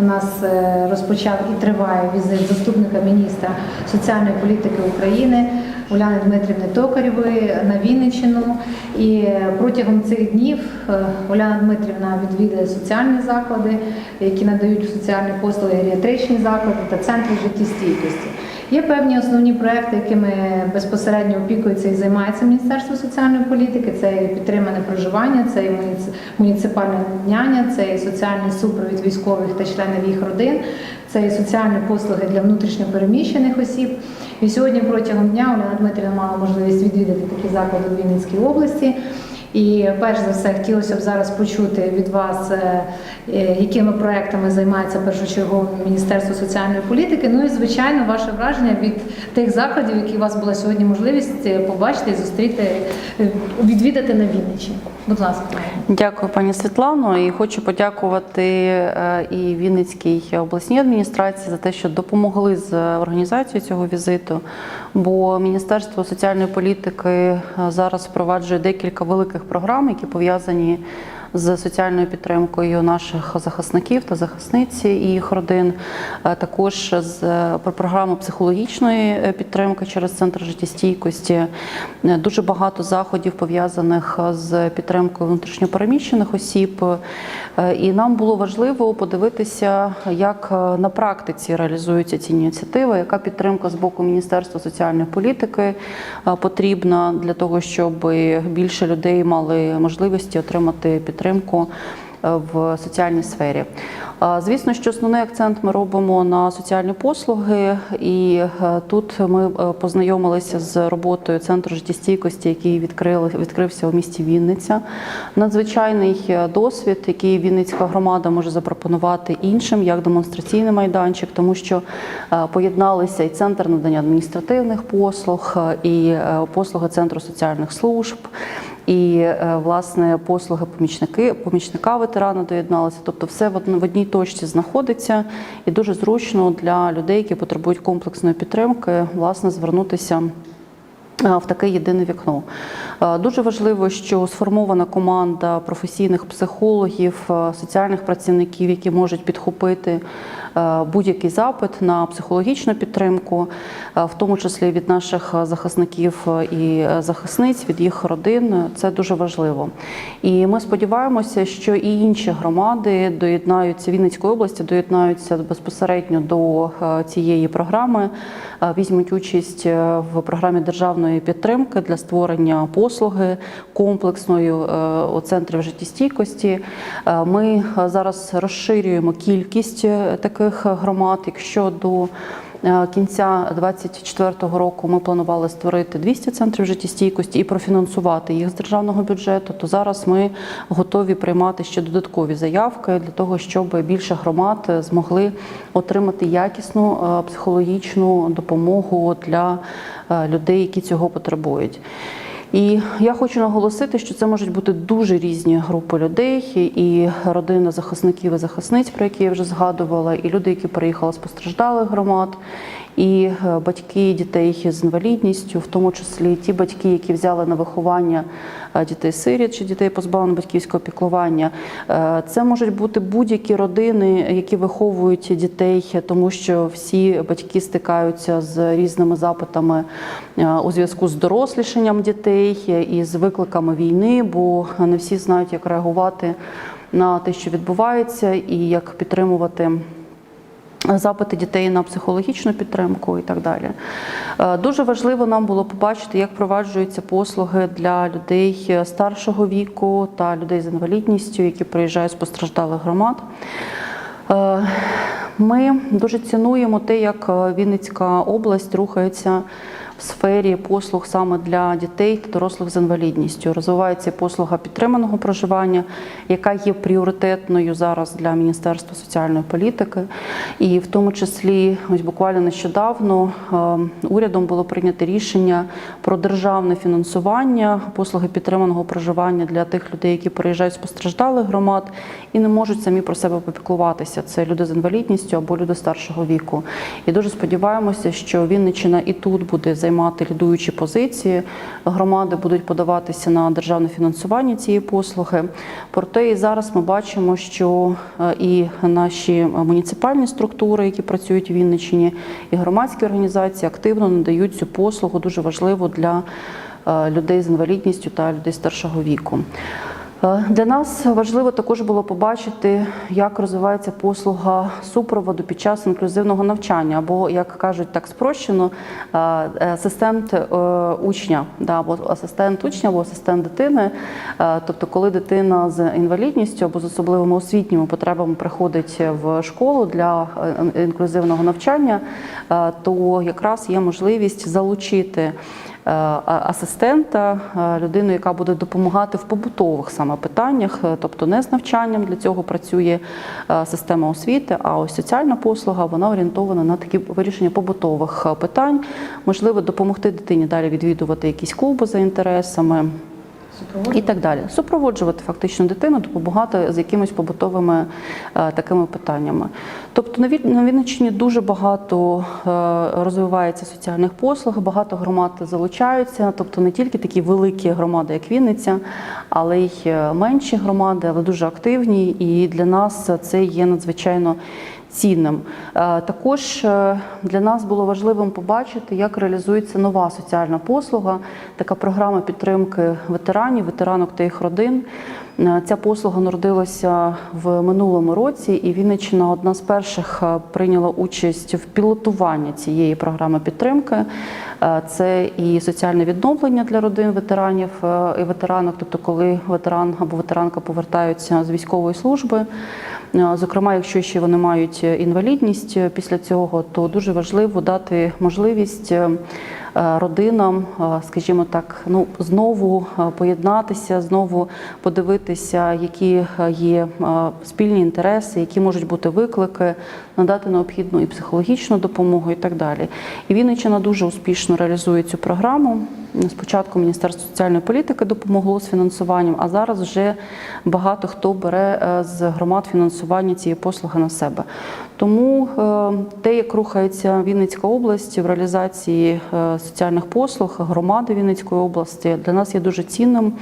У нас е, розпочав і триває візит заступника міністра соціальної політики України Уляни Дмитрівни Токарєвої на Вінниччину. І протягом цих днів е, Уляна Дмитрівна відвідає соціальні заклади, які надають соціальні послуги, геріатричні заклади та центри життєстійкості. Є певні основні проекти, якими безпосередньо опікується і займається Міністерство соціальної політики. Це і підтримане проживання, це і муніци- муніципальна няня, це і соціальний супровід військових та членів їх родин, це і соціальні послуги для внутрішньопереміщених осіб. І сьогодні протягом дня Оляна Дмитрівна мала можливість відвідати такі заклади у Вінницькій області. І перш за все хотілося б зараз почути від вас, е, якими проектами займається першочергово Міністерство соціальної політики. Ну і звичайно, ваше враження від тих закладів, які у вас була сьогодні можливість е, побачити і зустріти, е, відвідати на Вінниччині. Будь ласка, Дякую, пані Світлано. І хочу подякувати е, і Вінницькій обласній адміністрації за те, що допомогли з організацією цього візиту. Бо Міністерство соціальної політики е, зараз впроваджує декілька великих програм, які пов'язані з соціальною підтримкою наших захисників та захисниць і їх родин, Е, також з е, про програму психологічної е, підтримки через центр життєстійкості. Дуже багато заходів пов'язаних з підтримкою внутрішньопереміщених осіб. І нам було важливо подивитися, як на практиці реалізуються ці ініціативи, яка підтримка з боку Міністерства соціальної політики потрібна для того, щоб більше людей мали можливості отримати підтримку е, в соціальній сфері. Звісно, що основний акцент ми робимо на соціальні послуги, і е, тут ми е, познайомилися з роботою центру життєстійкості, який відкрився у місті Вінниця. Надзвичайний е, досвід, який Вінницька громада може запропонувати іншим як демонстраційний майданчик, тому що поєдналися і центр надання адміністративних послуг, і послуги центру соціальних служб. І власне послуги помічники, помічника ветерана доєдналися. Тобто, все в одній точці знаходиться, і дуже зручно для людей, які потребують комплексної підтримки, власне, звернутися. е, В таке єдине вікно Е, дуже важливо, що сформована команда професійних психологів, е, соціальних працівників, які можуть підхопити будь-який запит на психологічну підтримку, е, в тому числі від наших е, захисників е, і е, захисниць, від їх родин. Це дуже важливо. І ми сподіваємося, що і інші громади доєднаються Вінницької області, доєднаються безпосередньо до е, цієї програми, е, візьмуть участь е, в програмі державної підтримки для створення послуги комплексної е, у центрів життєстійкості. Е, Ми е, зараз розширюємо кількість е, таких громад. Якщо до е, кінця 2024 року ми планували створити 200 центрів життєстійкості і профінансувати їх з державного бюджету, то зараз ми готові приймати ще додаткові заявки для того, щоб більше громад е, змогли отримати якісну е, психологічну допомогу для людей, які цього потребують. І я хочу наголосити, що це можуть бути дуже різні групи людей, і родина захисників і захисниць, про які я вже згадувала, і люди, які приїхали з постраждалих громад, і е, батьки дітей з інвалідністю, в тому числі ті батьки, які взяли на виховання е, дітей-сиріт чи дітей позбавлених батьківського піклування. Е, Це можуть бути будь-які родини, які виховують дітей, тому що всі батьки стикаються з різними запитами у зв'язку з дорослішанням дітей і з викликами війни, бо не всі знають, як реагувати на те, що відбувається, і як підтримувати. Запити дітей на психологічну підтримку і так далі. Е, Дуже важливо нам було побачити, як впроваджуються послуги для людей старшого віку та людей з інвалідністю, які приїжджають з постраждалих громад. Е, Ми дуже цінуємо те, як е, Вінницька область рухається в сфері послуг саме для дітей та дорослих з інвалідністю. Розвивається послуга підтриманого проживання, яка є пріоритетною зараз для Міністерства соціальної політики. І в тому числі, ось буквально нещодавно е, урядом було прийнято рішення про державне фінансування послуги підтриманого проживання для тих людей, які приїжджають з постраждалих громад і не можуть самі про себе попіклуватися. Це люди з інвалідністю або люди старшого віку. І дуже сподіваємося, що Вінниччина і тут буде займати лідуючі позиції. Громади будуть подаватися на державне фінансування цієї послуги. Проте і зараз ми бачимо, що е, і наші муніципальні структури, які працюють в Вінниччині, і громадські організації активно надають цю послугу дуже важливу для е, людей з інвалідністю та людей старшого віку. Е, Для нас важливо також було побачити, як розвивається послуга супроводу під час інклюзивного навчання, або як кажуть так спрощено, е, асистент е, учня, да, або асистент учня, або асистент дитини. Тобто, коли дитина з інвалідністю або з особливими освітніми потребами приходить в школу для інклюзивного навчання, то якраз є можливість залучити асистента, е, людину, яка буде допомагати в побутових саме питаннях, е, тобто не з навчанням для цього працює е, система освіти, а ось соціальна послуга вона орієнтована на такі вирішення побутових е, питань, можливо, допомогти дитині далі відвідувати якісь клуби за інтересами. І так далі. Супроводжувати фактично дитину, допомагати з якимись побутовими е, такими питаннями. Тобто на Вінниччині дуже багато е, розвивається соціальних послуг, багато громад залучаються, тобто не тільки такі великі громади, як Вінниця, але й е, менші громади, але дуже активні. І для нас це є надзвичайно цінним. Е, Також е, для нас було важливим побачити, як реалізується нова соціальна послуга, така програма підтримки ветеранів, ветеранок та їх родин. Е, Ця послуга народилася в минулому році, і Вінниччина одна з перших е, прийняла участь в пілотуванні цієї програми підтримки. Е, Це і соціальне відновлення для родин ветеранів і ветеранок, тобто коли ветеран або ветеранка повертаються з військової служби. Зокрема, якщо ще вони мають інвалідність після цього, то дуже важливо дати можливість родинам, е, скажімо так, ну знову е, поєднатися, знову подивитися, які е, є е, спільні інтереси, які можуть бути виклики, надати необхідну і психологічну допомогу, і так далі. І Вінниччина дуже успішно реалізує цю програму. Спочатку Міністерство соціальної політики допомогло з фінансуванням, а зараз вже багато хто бере е, з громад фінансування цієї послуги на себе. Тому е, те, як рухається Вінницька область в реалізації е, соціальних послуг громади Вінницької області, для нас є дуже цінним,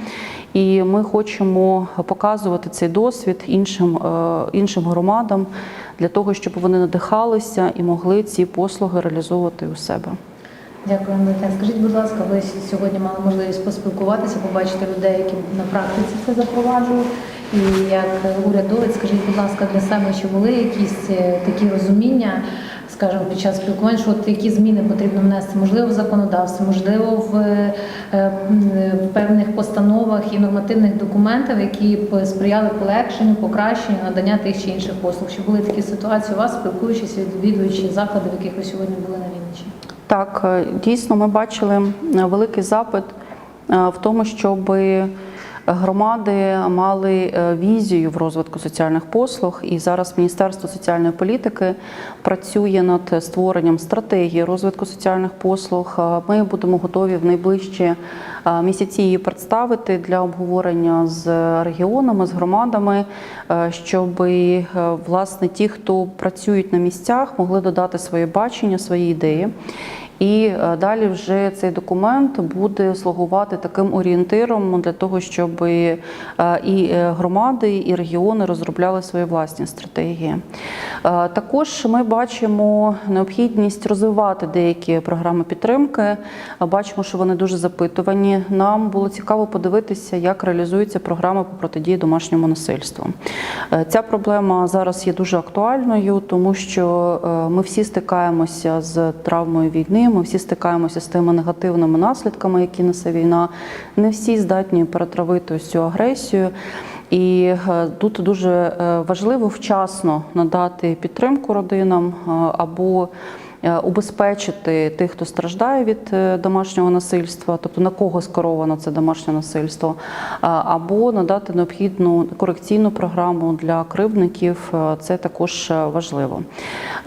і ми хочемо показувати цей досвід іншим, іншим громадам для того, щоб вони надихалися і могли ці послуги реалізовувати у себе. Дякую, Анна. Скажіть, будь ласка, ви сьогодні мали можливість поспілкуватися, побачити людей, які на практиці це запроваджують. І як урядовець, скажіть, будь ласка, для себе чи були якісь е, такі розуміння, скажімо, під час спілкування, що от які зміни потрібно внести, можливо, в законодавстві, можливо, в е, в певних постановах і нормативних документах, які б сприяли полегшенню, покращенню надання тих чи інших послуг. Чи були такі ситуації у вас, спілкуючись, відвідуючи заклади, в яких ви сьогодні були на Вінниччині? Так, е, дійсно, ми бачили е, великий запит е, в тому, щоб громади мали е, візію в розвитку соціальних послуг. І зараз Міністерство соціальної політики працює над створенням стратегії розвитку соціальних послуг. Е, Ми будемо готові в найближчі е, місяці її представити для обговорення з регіонами, з громадами, щоб власне ті, хто працюють на місцях, могли додати своє бачення, свої ідеї. І е, далі вже цей документ буде слугувати таким орієнтиром для того, щоб е, і е, громади, і регіони розробляли свої власні стратегії. Також ми бачимо необхідність розвивати деякі програми підтримки. Бачимо, що вони дуже запитувані. Нам було цікаво подивитися, як реалізується програма по протидії домашньому насильству. Ця проблема зараз є дуже актуальною, тому що ми всі стикаємося з травмою Ми всі стикаємося з тими негативними наслідками, які несе війна. Не всі здатні перетравити ось цю агресію. І е, тут дуже е, важливо вчасно надати підтримку родинам е, або убезпечити тих, хто страждає від е, домашнього насильства, тобто на кого скеровано це домашнє насильство, або надати необхідну корекційну програму для кривдників. Е, Це також е, важливо.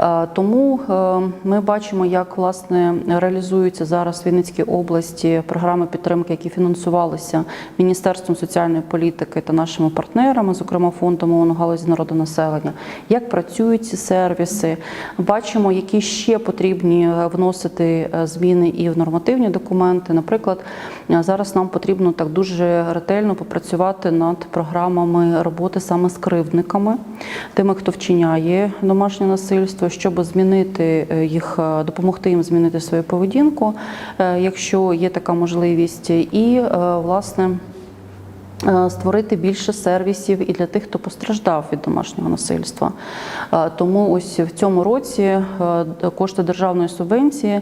Е, Тому е, ми бачимо, як власне реалізуються зараз в Вінницькій області програми підтримки, які фінансувалися Міністерством соціальної політики та нашими партнерами, зокрема фондом ООН галузі народонаселення, як працюють ці сервіси. Бачимо, які ще потрібні е, вносити е, зміни і в нормативні документи. Наприклад, е, зараз нам потрібно так дуже ретельно попрацювати над програмами роботи саме з кривдниками, тими, хто вчиняє домашнє насильство, щоб змінити їх, допомогти їм змінити свою поведінку, якщо є така можливість, і власне. Е, Створити більше сервісів і для тих, хто постраждав від домашнього насильства. Е, Тому ось в цьому році е, кошти державної субвенції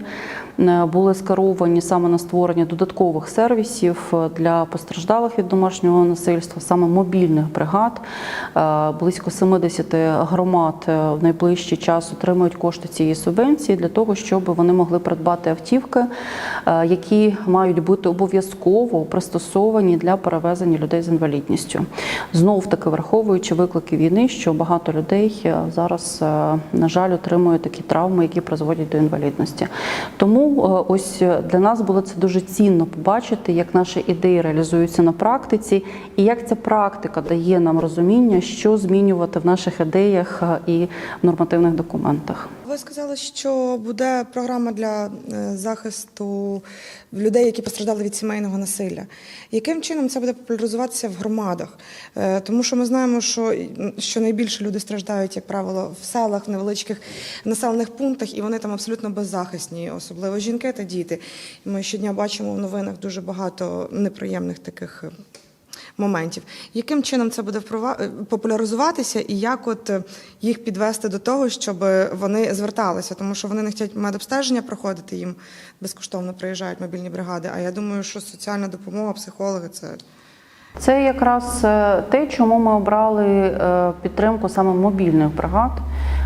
були скеровані саме на створення додаткових сервісів для постраждалих від домашнього насильства, саме мобільних бригад. Близько 70 громад в найближчий час отримують кошти цієї субвенції для того, щоб вони могли придбати автівки, які мають бути обов'язково пристосовані для перевезення людей з інвалідністю. Знов таки враховуючи виклики війни, що багато людей е, зараз, е, на жаль, отримують такі травми, які призводять до інвалідності. Тому е, ось для нас було це дуже цінно побачити, як наші ідеї реалізуються на практиці, і як ця практика дає нам розуміння, що змінювати в наших ідеях і в нормативних документах. Ви сказали, що буде програма для е, захисту людей, які постраждали від сімейного насилля. Яким чином це буде популяризуватися в громадах? Е, Тому що ми знаємо, що, що найбільше люди страждають, як правило, в селах, в невеличких населених пунктах, і вони там абсолютно беззахисні, особливо жінки та діти. Ми щодня бачимо в новинах дуже багато неприємних таких. Е, Моментів, яким чином це буде е, популяризуватися, і як от е, їх підвести до того, щоб вони зверталися, тому що вони не хочуть медобстеження проходити, їм безкоштовно приїжджають мобільні бригади. А я думаю, що соціальна допомога, психологи це Це якраз е, те, чому ми обрали е, підтримку саме мобільних бригад.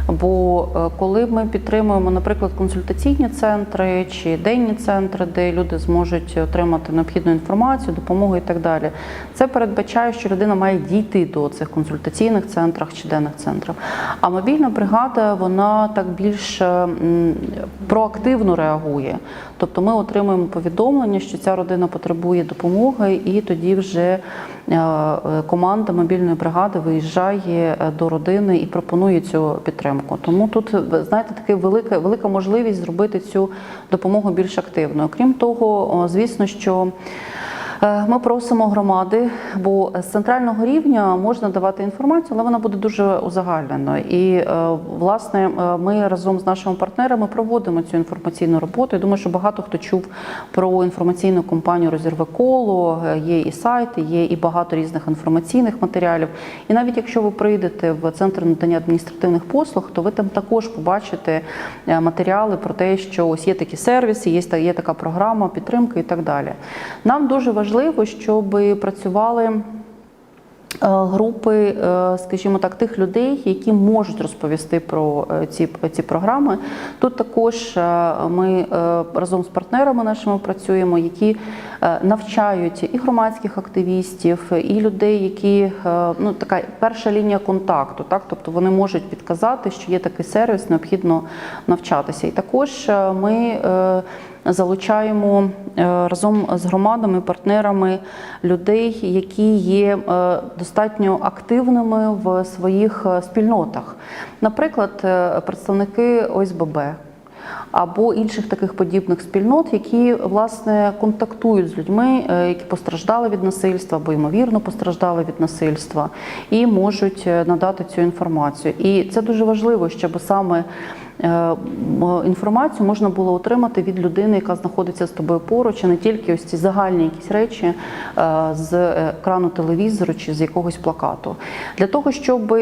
Бо е, коли ми підтримуємо, наприклад, консультаційні центри чи денні центри, де люди зможуть отримати необхідну інформацію, допомогу і так далі, це передбачає, що людина має дійти до цих консультаційних центрах чи денних центрів. А мобільна бригада вона так більш проактивно реагує. Тобто ми отримуємо повідомлення, що ця родина потребує допомоги, і тоді вже команда мобільної бригади виїжджає е, до родини і пропонує цю підтримку. Тому тут знаєте, така велика, велика можливість зробити цю допомогу більш активною. Крім того, звісно, що. Е, Ми просимо громади, бо з центрального рівня можна давати інформацію, але вона буде дуже узагальненою. І е, власне е, ми разом з нашими партнерами проводимо цю інформаційну роботу. Я думаю, що багато хто чув про інформаційну компанію Розірве коло. Є і сайти, є і багато різних інформаційних матеріалів. І навіть якщо ви прийдете в центр надання адміністративних послуг, то ви там також побачите матеріали про те, що ось є такі сервіси, є, така програма підтримки і так далі. Нам дуже важливо, щоб працювали. е, Групи, е, скажімо так, тих людей, які можуть розповісти про е, ці, ці програми. Тут також ми разом з партнерами нашими працюємо, які навчають і громадських активістів, і людей, які ну така перша лінія контакту, так тобто вони можуть підказати, що є такий сервіс, необхідно навчатися. І також ми залучаємо е, разом з громадами, партнерами людей, які є е, достатньо активними в своїх е, спільнотах. Наприклад, представники ОСББ. Або інших таких подібних спільнот, які власне контактують з людьми, які постраждали від насильства або ймовірно постраждали від насильства, і можуть надати цю інформацію. І це дуже важливо, щоб саме інформацію можна було отримати від людини, яка знаходиться з тобою поруч, а не тільки ось ці загальні якісь речі е, з екрану телевізору чи з якогось плакату. Для того, щоб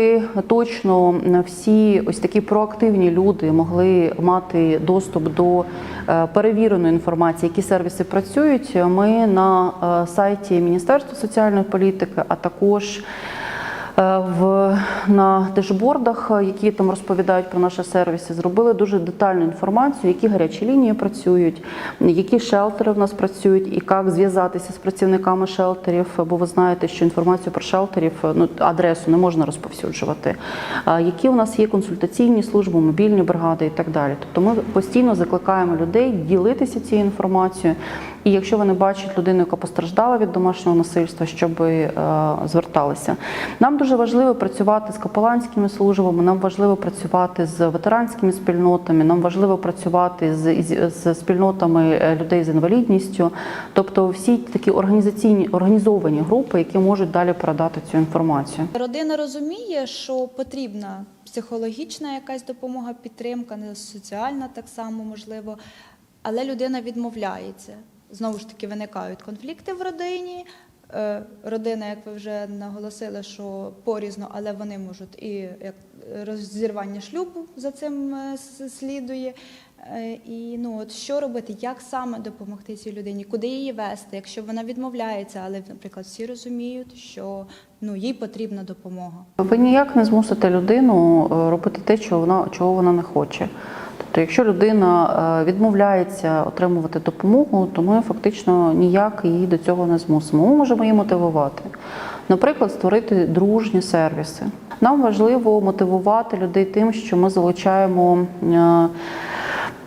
точно всі ось такі проактивні люди могли мати доступ до е, перевіреної інформації, які сервіси працюють, ми на е, сайті Міністерства соціальної політики, а також Е, В на дешбордах, е, які там розповідають про наші сервіси, зробили дуже детальну інформацію, які гарячі лінії працюють, які шелтери в нас працюють, і як зв'язатися з працівниками шелтерів. Бо ви знаєте, що інформацію про шелтерів, е, ну адресу не можна розповсюджувати. Які у нас є консультаційні служби, мобільні бригади і так далі. Тобто ми постійно закликаємо людей ділитися цією інформацією І якщо вони бачать людину, яка постраждала від домашнього насильства, щоб е, зверталися. Нам дуже важливо працювати з капеланськими службами, нам важливо працювати з ветеранськими спільнотами, нам важливо працювати з, з, з спільнотами е, людей з інвалідністю, тобто всі такі організаційні організовані групи, які можуть далі передати цю інформацію. Родина розуміє, що потрібна психологічна якась допомога, підтримка, не соціальна так само можливо, але людина відмовляється. Знову ж таки, виникають конфлікти в родині. Е, Родина, як ви вже наголосили, що порізно, але вони можуть і як розірвання шлюбу за цим е, слідує. Е, І ну от що робити, як саме допомогти цій людині, куди її вести, якщо вона відмовляється, але, наприклад, всі розуміють, що ну їй потрібна допомога. Ви ніяк не змусите людину робити те, чого вона чого вона не хоче. Тобто, якщо людина е, відмовляється отримувати допомогу, то ми фактично ніяк її до цього не змусимо. Ми можемо її мотивувати. Наприклад, створити дружні сервіси. Нам важливо мотивувати людей тим, що ми залучаємо. е,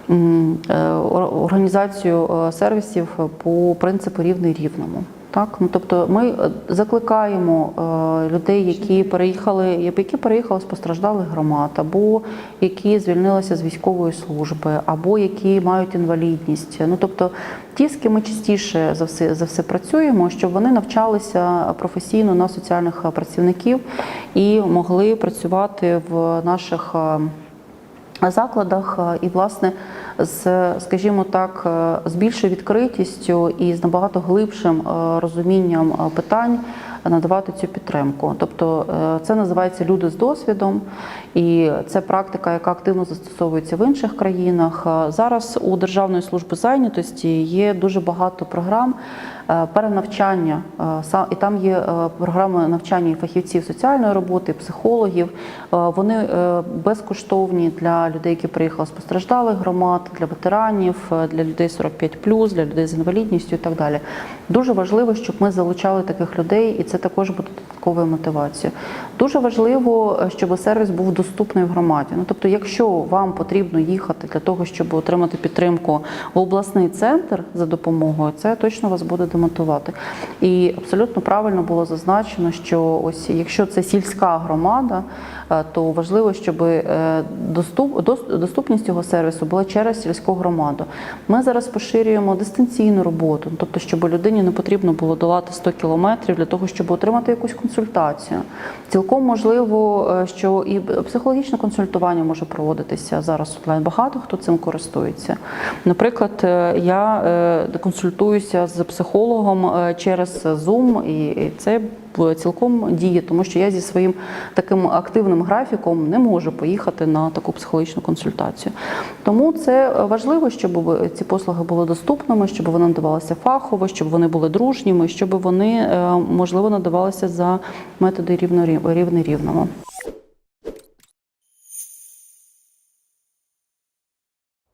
е, ор- організацію сервісів по принципу рівний рівному. Так, ну тобто ми е, закликаємо е, людей, які переїхали, які переїхали з постраждалих громад, або які звільнилися з військової служби, або які мають інвалідність. Ну тобто ті, з ким ми частіше за все за все працюємо, щоб вони навчалися професійно на соціальних е, працівників і могли працювати в наших. Закладах е, і, власне, з, скажімо так, е, з більшою відкритістю і з набагато глибшим е, розумінням питань надавати цю підтримку. Тобто це називається люди з досвідом, і це практика, яка активно застосовується в інших країнах. Зараз у Державної служби зайнятості є дуже багато програм перенавчання, е, і там є е, програми навчання фахівців соціальної роботи, психологів. Е, Вони е, безкоштовні для людей, які приїхали з постраждалих громад, для ветеранів, е, для людей 45+, для людей з інвалідністю і так далі. Дуже важливо, щоб ми залучали таких людей, і це також буде додатковою мотивацією. Дуже важливо, е, щоб сервіс був доступний в громаді. Ну тобто, якщо вам потрібно їхати для того, щоб отримати підтримку в обласний центр за допомогою, це точно вас буде демотивувати. І абсолютно правильно було зазначено, що ось якщо це сільська громада, то важливо, щоб е, доступ, доступність цього сервісу була через сільську громаду. Ми зараз поширюємо дистанційну роботу, тобто, щоб людині не потрібно було долати 100 кілометрів для того, щоб отримати якусь консультацію. Цілком можливо, е, що і психологічне консультування може проводитися зараз онлайн. Багато хто цим користується. Наприклад, е, я е, консультуюся з психологом е, через Zoom, і це цілком діє, тому що я зі своїм таким активним графіком не можу поїхати на таку психологічну консультацію. Тому це важливо, щоб ці послуги були доступними, щоб вони надавалися фахово, щоб вони були дружніми, щоб вони е, можливо надавалися за методи рівно рівний рівному.